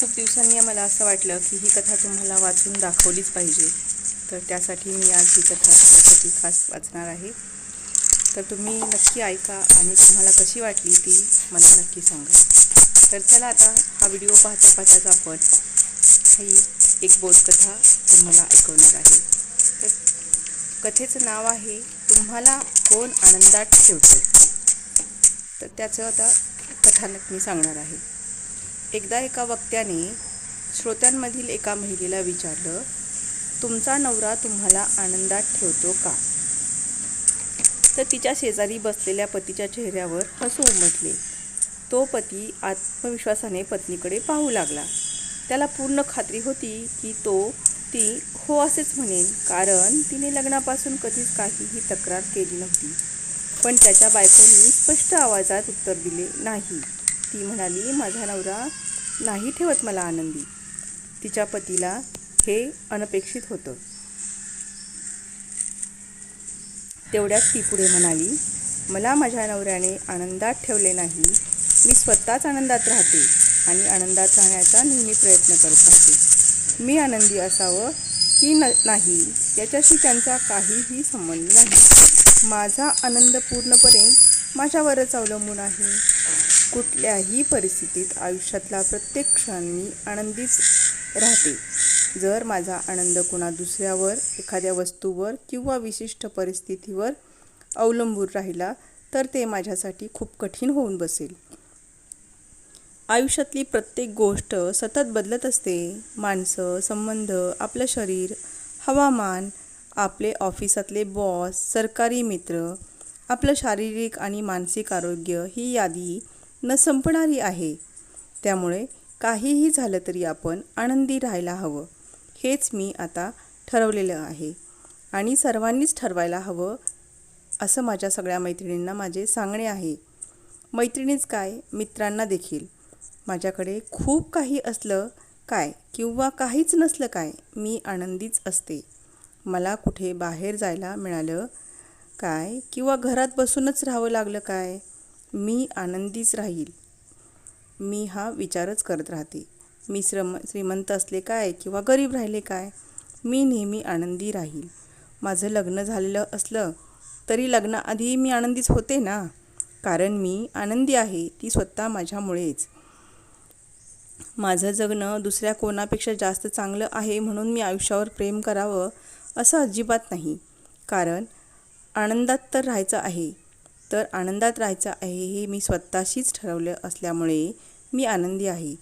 खूप दिवसांनी मला असं वाटलं की ही कथा तुम्हाला वाचून दाखवलीच पाहिजे. तर त्यासाठी मी आज ही कथा तुमच्यासाठी खास वाचणार आहे. तर तुम्ही नक्की ऐका आणि तुम्हाला कशी वाटली ती मला नक्की सांगा. तर चला आता हा व्हिडिओ पाहता पाहताच आपण ही एक बोधकथा तुम्हाला ऐकवणार आहे. तर कथेचं नाव आहे तुम्हाला कोण आनंदात ठेवतो? तर त्याचं आता कथानक मी सांगणार आहे. एकदा एका वक्त्याने श्रोत्यांमधील एका महिलेला विचारलं तुमचा नवरा तुम्हाला आनंदात ठेवतो का? तर तिच्या शेजारी बसलेल्या पतीच्या चेहऱ्यावर हसू उमटले. तो पती आत्मविश्वासाने पत्नीकडे पाहू लागला. त्याला पूर्ण खात्री होती की तो ती हो असेच म्हणेन कारण तिने लग्नापासून कधीच काहीही तक्रार केली नव्हती. पण त्याच्या बायकोनी स्पष्ट आवाजात उत्तर दिले नाही. ती म्हणाली माझा नवरा नाही ठेवत मला आनंदी. तिच्या पतीला हे अनपेक्षित होतं. तेवढ्यात ती पुढे म्हणाली मला माझ्या नवऱ्याने आनंदात ठेवले नाही. मी स्वतःच आनंदात राहते आणि आनंदात राहण्याचा नेहमी प्रयत्न करत राहते. मी आनंदी असावं की न नाही याच्याशी त्यांचा काहीही संबंध नाही. माझा आनंद पूर्णपणे माझ्यावरच अवलंबून आहे. कुठल्याही परिस्थितीत आयुष्यातला प्रत्येक क्षण मी आनंदीच राहते. जर माझा आनंद कुणा दुसऱ्यावर एखाद्या वस्तूवर किंवा विशिष्ट परिस्थितीवर अवलंबून राहिला तर ते माझ्यासाठी खूप कठीण होऊन बसेल. आयुष्यातली प्रत्येक गोष्ट सतत बदलत असते. माणसं संबंध आपलं शरीर हवामान आपले ऑफिसातले बॉस सरकारी मित्र आपलं शारीरिक आणि मानसिक आरोग्य ही यादी न संपणारी आहे. त्यामुळे काहीही झालं तरी आपण आनंदी राहायला हवं. हेच मी आता ठरवलेलं आहे. आणि सर्वांनीच ठरवायला हवं असं माझ्या सगळ्या मैत्रिणींना माझे सांगणे आहे. मैत्रिणीच काय? मित्रांना देखील. माझ्याकडे खूप काही असलं काय किंवा काहीच नसलं काय मी आनंदीच असते. मला कुठे बाहेर जायला मिळालं काय किंवा घरात बसूनच राहावं लागलं काय? मी आनंदीच राहील. मी हा विचारच करत राहते. मी श्रम श्रीमंत असले काय किंवा गरीब राहिले काय? मी नेहमी आनंदी राहील. माझं लग्न झालेलं असलं तरी लग्नाआधी मी आनंदीच होते ना? कारण मी आनंदी आहे ती स्वतः माझ्यामुळेच. माझं जगणं दुसऱ्या कोणापेक्षा जास्त चांगलं आहे म्हणून मी आयुष्यावर प्रेम करावं असं अजिबात नाही. कारण आनंदात तर राहायचं आहे. तर आनंदात राहायचं आहे हे मी स्वतःशीच ठरवलं असल्यामुळे मी आनंदी आहे.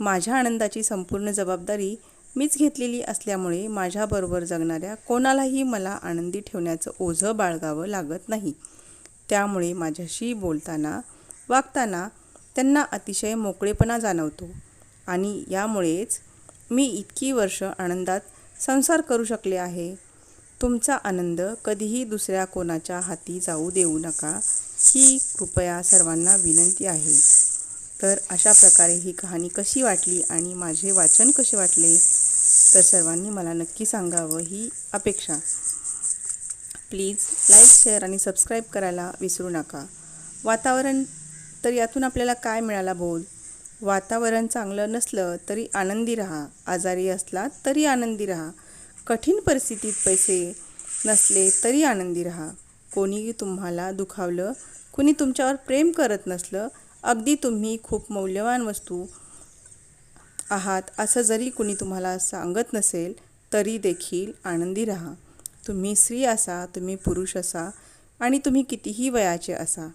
माझ्या आनंदाची संपूर्ण जबाबदारी मीच घेतलेली असल्यामुळे माझ्याबरोबर जगणाऱ्या कोणालाही मला आनंदी ठेवण्याचं ओझं बाळगावं लागत नाही. त्यामुळे माझ्याशी बोलताना वागताना त्यांना अतिशय मोकळेपणा जाणवतो आणि यामुळेच मी इतकी वर्ष आनंदात संसार करू शकले आहे. तुमचा आनंद कधीही दुसऱ्या कोणाच्या हाती जाऊ देऊ नका ही कृपया सर्वांना विनंती आहे. तर अशा प्रकारे ही कहाणी कशी वाटली आणि माझे वाचन कसे वाटले तर सर्वांनी मला नक्की सांगावं ही अपेक्षा. प्लीज लाईक शेअर आणि सबस्क्राईब करायला विसरू नका. वातावरण तर यातून आपल्याला काय मिळाला बोल? वातावरण चांगलं नसलं तरी आनंदी राहा. आजारी असला तरी आनंदी राहा. कठीण परिस्थितीत पैसे नसले तरी आनंदी राहा. कोणी तुम्हाला दुखावलं कुणी तुमच्यावर प्रेम करत नसलं अगदी तुम्ही खूप मौल्यवान वस्तू आहात असं जरी कुणी तुम्हाला सांगत नसेल तरी देखील आनंदी राहा. तुम्ही स्त्री असा तुम्ही पुरुष असा आणि तुम्ही कितीही वयाचे असा.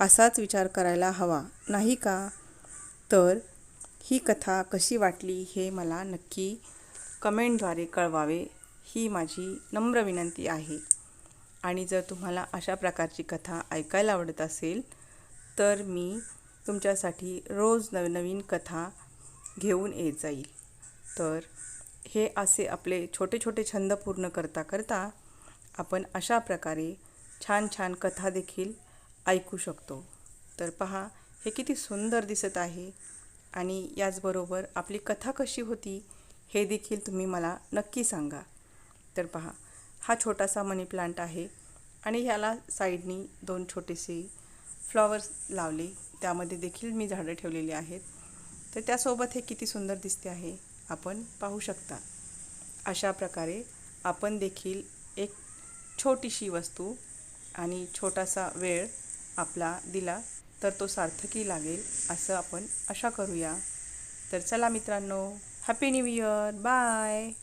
असाच विचार करायला हवा नाही का? तर ही कथा कशी वाटली हे मला नक्की कमेंटद्वारे कळवावे ही माझी नम्र विनंती आहे. आणि जर तुम्हाला अशा प्रकारची कथा ऐकायला आवडत असेल तर मी तुमच्यासाठी रोज नवनवीन कथा घेऊन येत जाईल. तर हे असे आपले छोटे छोटे छंद पूर्ण करता करता आपण अशा प्रकारे छान छान कथा देखील ऐकू शकतो. तर पहा हे किती सुंदर दिसत आहे. आणि याचबरोबर आपली कथा कशी होती हे देखील तुम्ही मला नक्की सांगा. तर पहा हा छोटासा मनी प्लांट आहे आणि ह्याला साईडनी दोन छोटेसे फ्लॉवर्स लावले. त्यामध्ये देखील मी झाडं ठेवलेली आहेत. तर त्यासोबत हे किती सुंदर दिसते आहे आपण पाहू शकता. अशा प्रकारे आपण देखील एक छोटीशी वस्तू आणि छोटासा वेळ आपला दिला तर तो सार्थकी लागेल असं आपण आशा करूया. तर चला मित्रांनो happy new year. Bye.